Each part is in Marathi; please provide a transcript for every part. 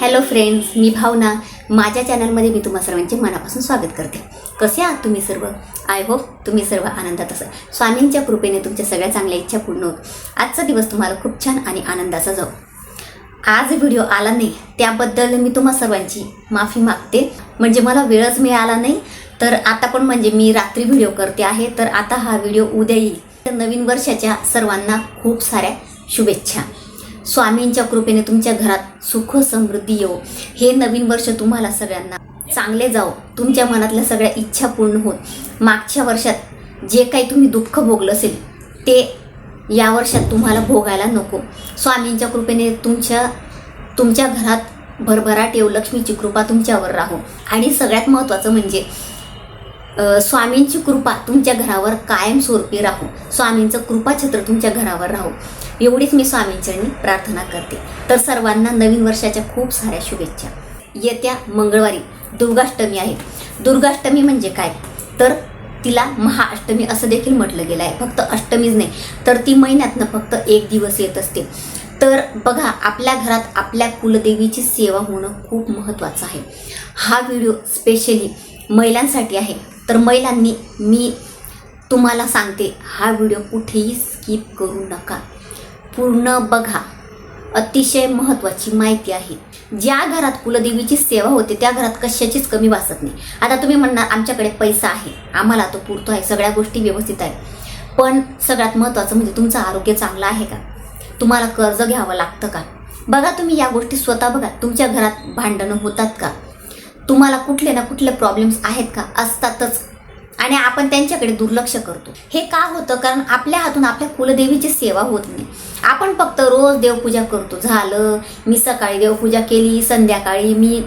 हॅलो फ्रेंड्स मी भावना. माझ्या चॅनलमध्ये मी तुम्हा सर्वांचे मनापासून स्वागत करते. कसे आहात तुम्ही सर्व? आय होप तुम्ही सर्व आनंदात असाल. स्वामींच्या कृपेने तुमच्या सगळ्या चांगल्या इच्छा पूर्ण होत. आजचा दिवस तुम्हाला खूप छान आणि आनंदाचा जाऊ. आज व्हिडिओ आला नाही त्याबद्दल मी तुम्हा सर्वांची माफी मागते. म्हणजे मला वेळच मिळाला नाही तर आता पण म्हणजे मी रात्री व्हिडिओ करते आहे तर आता हा व्हिडिओ उद्या येईल. तर नवीन वर्षाच्या सर्वांना खूप साऱ्या शुभेच्छा. स्वामींच्या कृपेने तुमच्या घरात सुख समृद्धी येऊ हे नवीन वर्ष तुम्हाला सगळ्यांना. चांगले जाओ तुमच्या मनातल्या सगळ्या इच्छा पूर्ण होत मागच्या वर्षात जे काही तुम्ही दुःख भोगलं असेल ते या वर्षात तुम्हाला भोगायला नको. स्वामींच्या कृपेने तुमच्या तुमच्या घरात भरभराट येऊ लक्ष्मीची कृपा तुमच्यावर राहो. आणि सगळ्यात महत्त्वाचं म्हणजे स्वामींची कृपा तुमच्या घरावर कायमस्वरूपी राहो. स्वामींचं कृपाछत्र तुमच्या घरावर राहो. एवढीच मी स्वामींचरणी प्रार्थना करते. तर सर्वांना नवीन वर्षाच्या खूप साऱ्या शुभेच्छा. येत्या मंगळवारी दुर्गाष्टमी आहे. दुर्गाष्टमी म्हणजे काय? तर तिला महाअष्टमी असं देखील म्हटलं गेलं आहे. फक्त अष्टमीच नाही तर ती महिन्यातनं फक्त एक दिवस येत असते. तर बघा आपल्या घरात आपल्या कुलदेवीची सेवा होणं खूप महत्त्वाचं आहे. हा व्हिडिओ स्पेशली महिलांसाठी आहे. तर महिलांनी मी तुम्हाला सांगते हा व्हिडिओ कुठेही स्किप करू नका. पूर्ण बघा. अतिशय महत्त्वाची माहिती आहे. ज्या घरात कुलदेवीची सेवा होते त्या घरात कशाचीच कमी वाचत नाही. आता तुम्ही म्हणणार आमच्याकडे पैसा आहे. आम्हाला तो पुरतो आहे. सगळ्या गोष्टी व्यवस्थित आहे पण सगळ्यात महत्त्वाचं म्हणजे तुमचं आरोग्य चांगलं आहे का? तुम्हाला कर्ज घ्यावं लागतं का? बघा तुम्ही या गोष्टी स्वतः बघा. तुमच्या घरात भांडणं होतात का? तुम्हाला कुठले ना कुठले प्रॉब्लेम्स आहेत का? असतातच. आणि आपण त्यांच्याकडे दुर्लक्ष करतो. हे का होतं? कारण आपल्या हातून आपल्या कुलदेवीची सेवा होत नाही. आपण फक्त रोज देवपूजा करतो. झालं मी सकाळी देवपूजा केली संध्याकाळी मी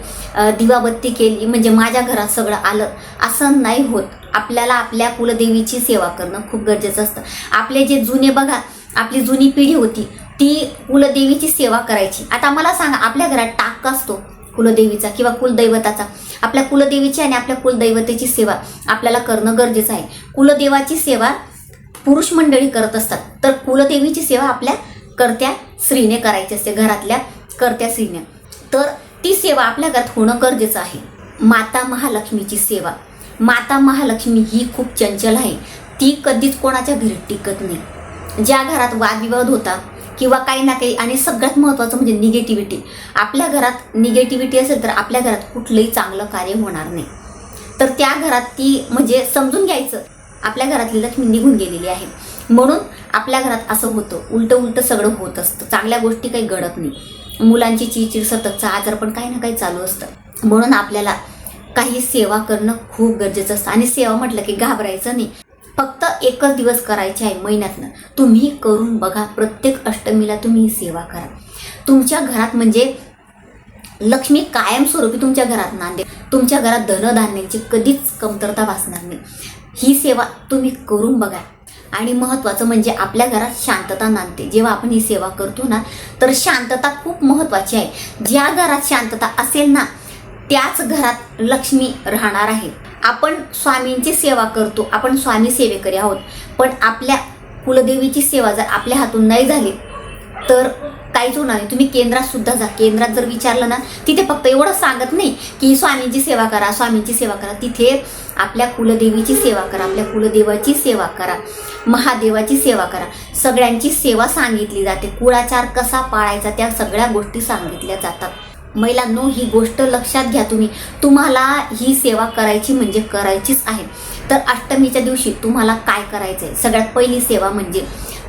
दिवाबत्ती केली म्हणजे माझ्या घरात सगळं आलं. असं नाही होत. आपल्याला आपल्या कुलदेवीची सेवा करणं खूप गरजेचं असतं. आपले जे जुने बघा आपली जुनी पिढी होती ती कुलदेवीची सेवा करायची. आता मला सांगा आपल्या घरात टाक असतो कुलदेवीचा किंवा कुलदैवताचा. आपल्या कुलदेवीची आणि आपल्या कुलदैवतेची सेवा आपल्याला करणं गरजेचं आहे. कुलदेवाची सेवा पुरुष मंडळी करत असतात. तर कुलदेवीची सेवा आपल्या कर्त्या स्त्रीने करायची असते घरातल्या कर्त्या स्त्रीने. तर ती सेवा आपल्या घरात होणं गरजेचं आहे. माता महालक्ष्मीची सेवा. माता महालक्ष्मी ही खूप चंचल आहे. ती कधीच कोणाच्या घरी टिकत नाही. ज्या घरात वादविवाद होता किंवा काही ना काही आणि सगळ्यात महत्त्वाचं म्हणजे निगेटिव्हिटी आपल्या घरात निगेटिव्हिटी असेल तर आपल्या घरात कुठलंही चांगलं कार्य होणार नाही. तर त्या घरात ती म्हणजे समजून घ्यायचं. आपल्या घरातली लक्ष्मी निघून गेलेली आहे. म्हणून आपल्या घरात असं होतं. उलटं उलटं सगळं होत असतं. चांगल्या गोष्टी काही घडत नाही. मुलांची चिडचिड सततचा आजार पण काही ना काही चालू असतं. म्हणून आपल्याला काही सेवा करणं खूप गरजेचं असतं. आणि सेवा म्हटलं की घाबरायचं नाही. फक्त एकच दिवस करायचे आहे महिन्यातनं. तुम्ही करून बघा. प्रत्येक अष्टमीला तुम्ही ही सेवा करा. तुमच्या घरात म्हणजे लक्ष्मी कायमस्वरूपी तुमच्या घरात नांदे तुमच्या घरात धनधान्यांची कधीच कमतरता भासणार नाही. ही सेवा तुम्ही करून बघा. आणि महत्त्वाचं म्हणजे आपल्या घरात शांतता नांदते. जेव्हा आपण ही सेवा करतो ना तर शांतता खूप महत्त्वाची आहे. ज्या घरात शांतता असेल ना त्याच घरात लक्ष्मी राहणार आहे. आपण स्वामींची सेवा करतो आपण स्वामी सेवेकरी आहोत. पण आपल्या कुलदेवीची सेवा जर आपल्या हातून नाही झाली तर काहीच होणार नाही. तुम्ही केंद्रात सुद्धा जा. केंद्रात जर विचारलं ना तिथे फक्त एवढं सांगत नाही की स्वामींची सेवा करा स्वामींची सेवा करा. तिथे आपल्या कुलदेवीची सेवा करा आपल्या कुलदेवाची सेवा करा. महादेवाची सेवा करा. सगळ्यांची सेवा सांगितली जाते. कुळाचार कसा पाळायचा त्या सगळ्या गोष्टी सांगितल्या जातात. महिलांनो ही गोष्ट लक्षात घ्या तुम्ही. तुम्हाला ही सेवा करायची म्हणजे करायचीच आहे. तर अष्टमीच्या दिवशी तुम्हाला काय करायचं आहे सगळ्यात पहिली सेवा म्हणजे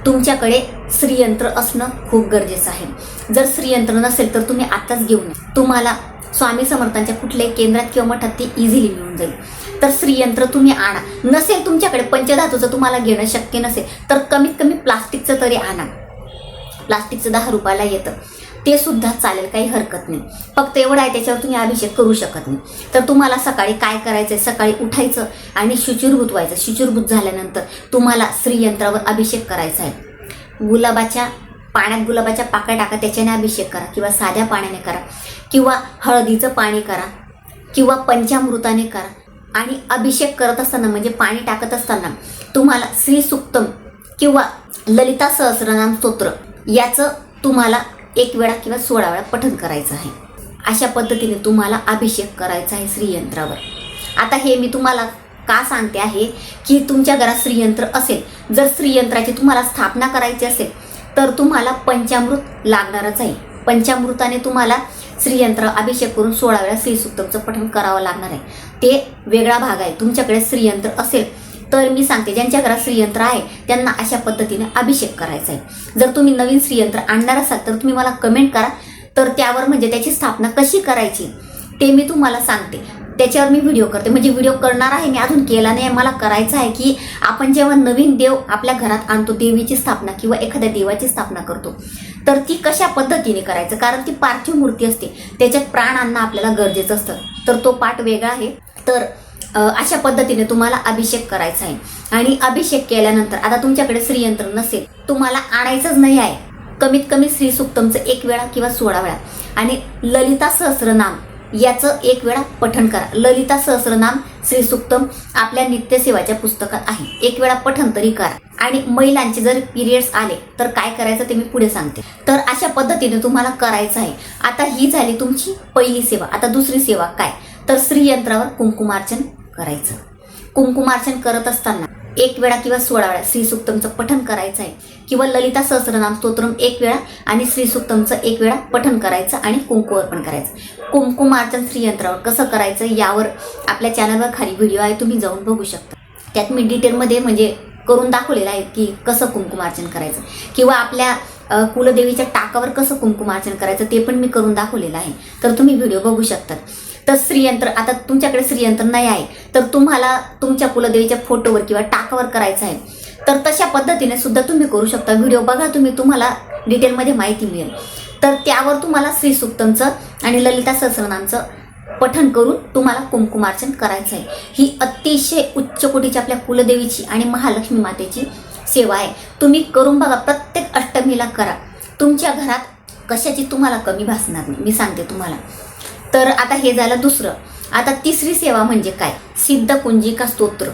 तुमच्याकडे श्रीयंत्र असणं खूप गरजेचं आहे. जर श्रीयंत्र नसेल तर तुम्ही आताच घेऊन या. तुम्हाला स्वामी समर्थांच्या कुठल्याही केंद्रात किंवा मठात ते इझिली मिळून जाईल. तर श्रीयंत्र तुम्ही आणा. नसेल तुमच्याकडे पंचधातूचं तुम्हाला घेणं शक्य नसेल तर कमीत कमी प्लास्टिकचं तरी आणा. प्लास्टिकचं दहा रुपयाला येतं. ते सुद्धा चालेल काही हरकत नाही. फक्त एवढं आहे त्याच्यावर तुम्ही अभिषेक करू शकत नाही. तर तुम्हाला सकाळी काय करायचं आहे सकाळी उठायचं आणि शुचिरभूत व्हायचं. शुचिरभूत झाल्यानंतर तुम्हाला श्रीयंत्रावर अभिषेक करायचा आहे. गुलाबाच्या पाण्यात गुलाबाच्या पाकळ्या टाका त्याच्याने अभिषेक करा किंवा साध्या पाण्याने करा. किंवा हळदीचं पाणी करा किंवा पंचामृताने करा. आणि अभिषेक करत असताना म्हणजे पाणी टाकत असताना तुम्हाला श्रीसुक्तम किंवा ललिता सहस्रनाम स्तोत्र याचं तुम्हाला एक वेळा किंवा सोळा वेळा पठन करायचं आहे. अशा पद्धतीने तुम्हाला अभिषेक करायचा आहे श्रीयंत्रावर. आता हे मी तुम्हाला का सांगते आहे की तुमच्या घरात श्रीयंत्र असेल जर श्रीयंत्राची तुम्हाला स्थापना करायची असेल तर तुम्हाला पंचामृत लागणारच आहे. पंचामृताने तुम्हाला श्रीयंत्र अभिषेक करून सोळा वेळा श्रीसुक्तमचं पठण करावं लागणार आहे. ते वेगळा भाग आहे. तुमच्याकडे श्रीयंत्र असेल तर मी सांगते ज्यांच्या घरात श्रीयंत्र आहे त्यांना अशा पद्धतीने अभिषेक करायचा आहे. जर तुम्ही नवीन श्रीयंत्र आणणार असाल तर तुम्ही मला कमेंट करा. तर त्यावर म्हणजे त्याची स्थापना कशी करायची ते मी तुम्हाला सांगते. त्याच्यावर मी व्हिडिओ करते. म्हणजे व्हिडिओ करणार आहे मी अजून केला नाही. मला करायचं आहे की आपण जेव्हा नवीन देव आपल्या घरात आणतो देवीची स्थापना किंवा एखाद्या देवाची स्थापना करतो तर ती कशा पद्धतीने करायचं? कारण ती पार्थिव मूर्ती असते. त्याच्यात प्राण आणणं आपल्याला गरजेचं असतं. तर तो पाठ वेगळा आहे. तर अशा पद्धतीने तुम्हाला अभिषेक करायचा आहे. आणि अभिषेक केल्यानंतर आता तुमच्याकडे श्रीयंत्र नसेल तुम्हाला आणायचंच नाही आहे. कमीत कमी श्रीसुक्तमचं एक वेळा किंवा सोळा वेळा. आणि ललिता सहस्रनाम याचं एक वेळा पठण करा. ललिता सहस्रनाम श्रीसुक्तम आपल्या नित्यसेवाच्या पुस्तकात आहे. एक वेळा पठण तरी करा. आणि महिलांचे जर पिरियड्स आले तर काय करायचं ते मी पुढे सांगते. तर अशा पद्धतीने तुम्हाला करायचं आहे. आता ही झाली तुमची पहिली सेवा. आता दुसरी सेवा काय? तर श्रीयंत्रावर कुंकुमार्चन करायचं. कुंकुमार्चन करत असताना एक वेळा किंवा सोळा वेळा श्रीसुक्तमचं पठण करायचं आहे किंवा ललिता सहस्रनाम स्तोत्रम एक वेळा आणि श्रीसुक्तमचं एक वेळा पठण करायचं आणि कुंकू अर्पण करायचं. कुंकुमार्चन श्रीयंत्रावर कसं करायचं यावर आपल्या चॅनलवर खाली व्हिडिओ आहे तुम्ही जाऊन बघू शकता. त्यात मी डिटेलमध्ये म्हणजे करून दाखवलेलं आहे की कसं कुंकुमार्चन करायचं. किंवा आपल्या कुलदेवीच्या टाकावर कसं कुंकुमार्चन करायचं ते पण मी करून दाखवलेलं आहे. तर तुम्ही व्हिडिओ बघू शकतात. तर श्रीयंत्र आता तुमच्याकडे श्रीयंत्र नाही आहे. तर तुम्हाला तुमच्या कुलदेवीच्या फोटोवर किंवा टाकावर करायचं आहे. तर तशा पद्धतीने सुद्धा तुम्ही करू शकता. व्हिडिओ बघा तुम्ही तुम्हाला डिटेलमध्ये माहिती मिळेल. तर त्यावर तुम्हाला श्रीसुक्तमचं आणि ललिता सहस्रनामचं पठण करून तुम्हाला कुंकुमार्चन करायचं आहे. ही अतिशय उच्च कोटीची आपल्या कुलदेवीची आणि महालक्ष्मी मातेची सेवा आहे. तुम्ही करून बघा प्रत्येक अष्टमीला करा. तुमच्या घरात कशाची तुम्हाला कमी भासणार नाही. मी सांगते तुम्हाला. तर आता हे झालं दुसरं. आता तिसरी सेवा म्हणजे काय? सिद्ध कुंजिका स्तोत्र.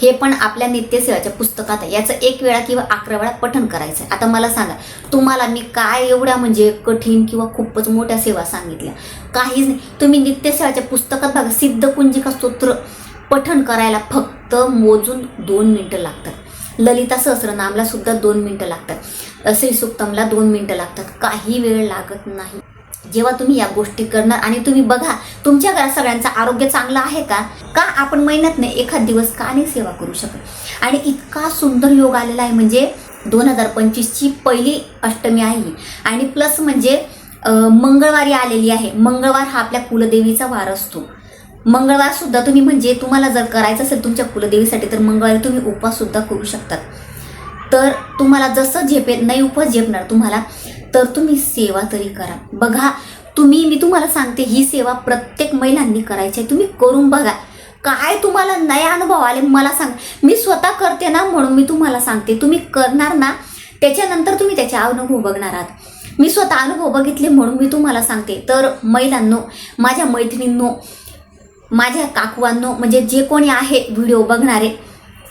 हे पण आपल्या नित्यसेवाच्या पुस्तकात आहे. याचं एक वेळा किंवा अकरा वेळा पठण करायचं आहे आता मला सांगा तुम्हाला मी काय एवढ्या म्हणजे कठीण किंवा खूपच मोठ्या सेवा सांगितल्या? काहीच नाही. तुम्ही नित्यसेवाच्या पुस्तकात बघा सिद्ध कुंजिका स्तोत्र पठण करायला फक्त मोजून दोन मिनटं लागतात. ललिता सहस्रनामला सुद्धा दोन मिनटं लागतात. श्रीसुक्तमला दोन मिनटं लागतात. काही वेळ लागत नाही. जेव्हा तुम्ही या गोष्टी करणार आणि तुम्ही बघा तुमच्या घरात सगळ्यांचं आरोग्य चांगलं आहे का? का आपण महिन्यात नाही एखाद दिवस का नाही सेवा करू शकत? आणि इतका सुंदर योग आलेला आहे म्हणजे दोन हजार पंचवीसची पहिली अष्टमी आहे. आणि प्लस म्हणजे मंगळवारी आलेली आहे. मंगळवार हा आपल्या कुलदेवीचा वार असतो. मंगळवार सुद्धा तुम्ही म्हणजे तुम्हाला जर करायचं असेल तुमच्या कुलदेवीसाठी तर मंगळवारी तुम्ही उपवास सुद्धा करू शकतात. तर तुम्हाला जसं झेपेत नाही उपवास झेपणार तुम्हाला. तर तुम्ही सेवा तरी करा. बघा तुम्ही मी तुम्हाला सांगते ही सेवा प्रत्येक महिलांनी करायची आहे. तुम्ही करून बघा. काय तुम्हाला नाही अनुभव आले मला सांग. मी स्वतः करते ना म्हणून मी तुम्हाला सांगते. तुम्ही करणार ना त्याच्यानंतर तुम्ही त्याचे अनुभव बघणार आहात. मी स्वतः अनुभव बघितले म्हणून मी तुम्हाला सांगते. तर महिलांनो माझ्या मैत्रिणींनो माझ्या काकवांनो म्हणजे जे कोणी आहे व्हिडिओ बघणारे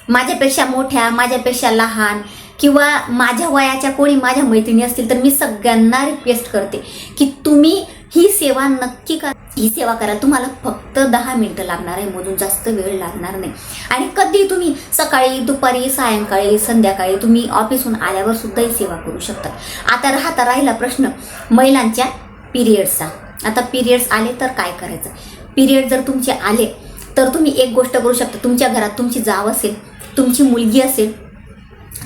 माझ्यापेक्षा मोठ्या माझ्यापेक्षा लहान किंवा माझ्या वयाच्या कोणी माझ्या मैत्रिणी असतील तर मी सगळ्यांना रिक्वेस्ट करते की तुम्ही ही सेवा नक्की करा. ही सेवा करा. तुम्हाला फक्त दहा मिनटं लागणार आहे मधून. जास्त वेळ लागणार नाही. आणि कधी तुम्ही सकाळी दुपारी सायंकाळी संध्याकाळी तुम्ही ऑफिसहून आल्यावर सुद्धा ही सेवा करू शकता. आता राहता राहिला प्रश्न महिलांच्या पिरियड्सचा. आता पिरियड्स आले तर काय करायचं? पिरियड जर तुमचे आले तर तुम्ही एक गोष्ट करू शकता. तुमच्या घरात तुमची जाव असेल तुमची मुलगी असेल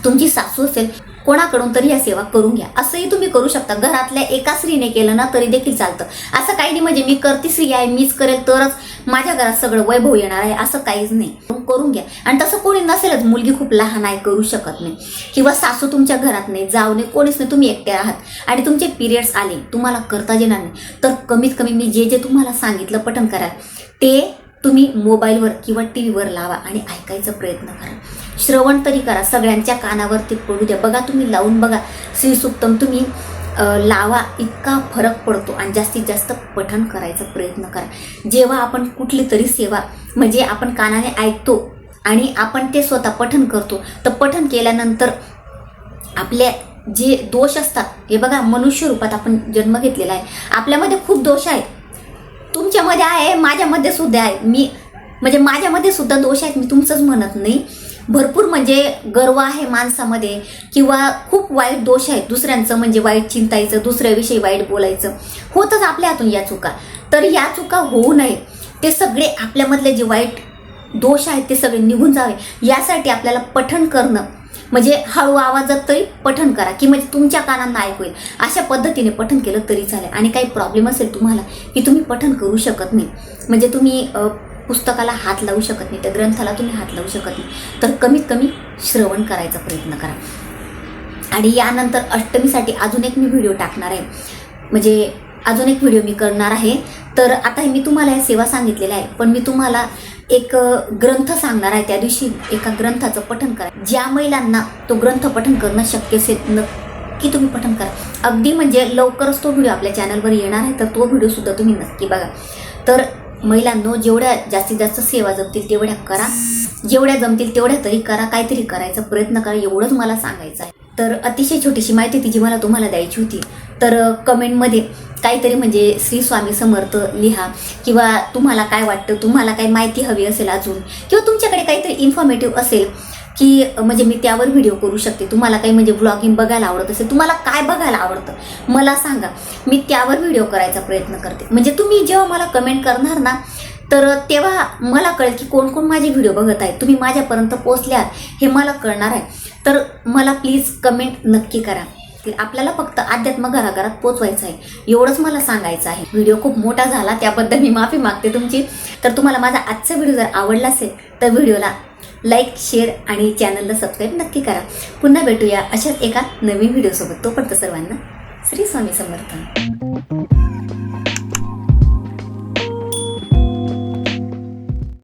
तुमची सासू असेल कोणाकडून तरी या सेवा करून घ्या. असंही तुम्ही करू शकता. घरातल्या एका स्त्रीने केलं ना तरी देखील चालतं. असं काही नाही म्हणजे मी करती स्त्री आहे मीच करेल तरच माझ्या घरात सगळं वैभव येणार आहे असं काहीच नाही. करून घ्या. आणि तसं कोणी नसेलच मुलगी खूप लहान आहे करू शकत नाही. किंवा सासू तुमच्या घरात नाही जाऊ नये कोणीच नाही तुम्ही एकटे आहात. आणि तुमचे पिरियड्स आले तुम्हाला करता येणार नाही. तर कमीत कमी मी जे जे तुम्हाला सांगितलं पठण करा. ते तुम्ही मोबाईलवर किंवा टी व्हीवर लावा आणि ऐकायचा प्रयत्न करा. श्रवण तरी करा सगळ्यांच्या कानावर ते पडू द्या. बघा तुम्ही लावून बघा. श्रीसुक्तम तुम्ही लावा इतका फरक पडतो आणि जास्तीत जास्त पठण करायचा प्रयत्न करा. जेव्हा आपण कुठली तरी सेवा म्हणजे आपण कानाने ऐकतो आणि आपण ते स्वतः पठण करतो तर पठण केल्यानंतर आपल्या जे दोष असतात हे बघा मनुष्य रूपात आपण जन्म घेतलेला आहे. आपल्यामध्ये खूप दोष आहेत. तुमच्यामध्ये आहे माझ्यामध्ये सुद्धा आहे. मी म्हणजे माझ्यामध्ये सुद्धा दोष आहेत मी तुमचंच म्हणत नाही. भरपूर म्हणजे गर्व आहे माणसामध्ये किंवा खूप वाईट दोष आहेत दुसऱ्यांचं म्हणजे वाईट चिंतायचं दुसऱ्याविषयी वाईट बोलायचं. होतच आपल्या हातून या चुका. तर या चुका होऊ नये. ते सगळे आपल्यामधले जे वाईट दोष आहेत ते सगळे निघून जावे. यासाठी आपल्याला पठण करणं म्हणजे हळू आवाजात तरी पठण करा की म्हणजे तुमच्या कानांना ऐकू येईल. अशा पद्धतीने पठण केलं तरी चालेल. आणि काही प्रॉब्लेम असेल तुम्हाला की तुम्ही पठण करू शकत नाही. म्हणजे तुम्ही पुस्तकाला हात लावू शकत नाही त्या ग्रंथाला तुम्ही हात लावू शकत नाही. तर कमीत कमी श्रवण करायचा प्रयत्न करा. आणि यानंतर अष्टमीसाठी अजून एक मी व्हिडिओ टाकणार आहे. म्हणजे अजून एक व्हिडिओ मी करणार आहे. तर आता हे मी तुम्हाला या सेवा सांगितलेल्या आहे पण मी तुम्हाला एक ग्रंथ सांगणार आहे. त्या दिवशी एका ग्रंथाचं पठण करा. ज्या महिलांना तो ग्रंथ पठण करणं शक्य असेल नक्की तुम्ही पठण करा. अगदी म्हणजे लवकरच तो व्हिडिओ आपल्या चॅनलवर येणार आहे तर तो व्हिडिओसुद्धा तुम्ही नक्की बघा. तर महिलांनो जेवढ्या जास्तीत जास्त सेवा जमतील तेवढ्या करा. जेवढ्या जमतील तेवढ्या तरी करा. काहीतरी करायचा प्रयत्न करा एवढंच मला सांगायचं आहे. तर अतिशय छोटीशी माहिती ती जी मला तुम्हाला द्यायची होती. तर कमेंटमध्ये काहीतरी म्हणजे श्री स्वामी समर्थ लिहा किंवा तुम्हाला काय वाटतं तुम्हाला काही माहिती हवी असेल अजून किंवा तुमच्याकडे काहीतरी इन्फॉर्मेटिव्ह असेल की म्हणजे मी त्यावर व्हिडिओ करू शकते तुम्हाला काही म्हणजे ब्लॉगिंग बघायला आवडत असेल तुम्हाला काय बघायला आवडतं मला सांगा. मी त्यावर व्हिडिओ करायचा प्रयत्न करते. म्हणजे तुम्ही जेव्हा मला कमेंट करणार ना तर तेव्हा मला कळेल की कोण कोण माझे व्हिडिओ बघत आहेत. तुम्ही माझ्यापर्यंत पोचल्यात हे मला कळणार आहे. तर मला प्लीज कमेंट नक्की करा. की आपल्याला फक्त अध्यात्म घराघरात पोचवायचं आहे एवढंच मला सांगायचं आहे. व्हिडिओ खूप मोठा झाला त्याबद्दल मी माफी मागते तुमची. तर तुम्हाला माझा आजचा व्हिडिओ जर आवडला असेल तर व्हिडिओला लाईक शेअर आणि चॅनलला सबस्क्राईब नक्की करा. पुन्हा भेटूया अशाच एका नवीन व्हिडिओसोबत. तोपर्यंत सर्वांना श्री स्वामी समर्थ.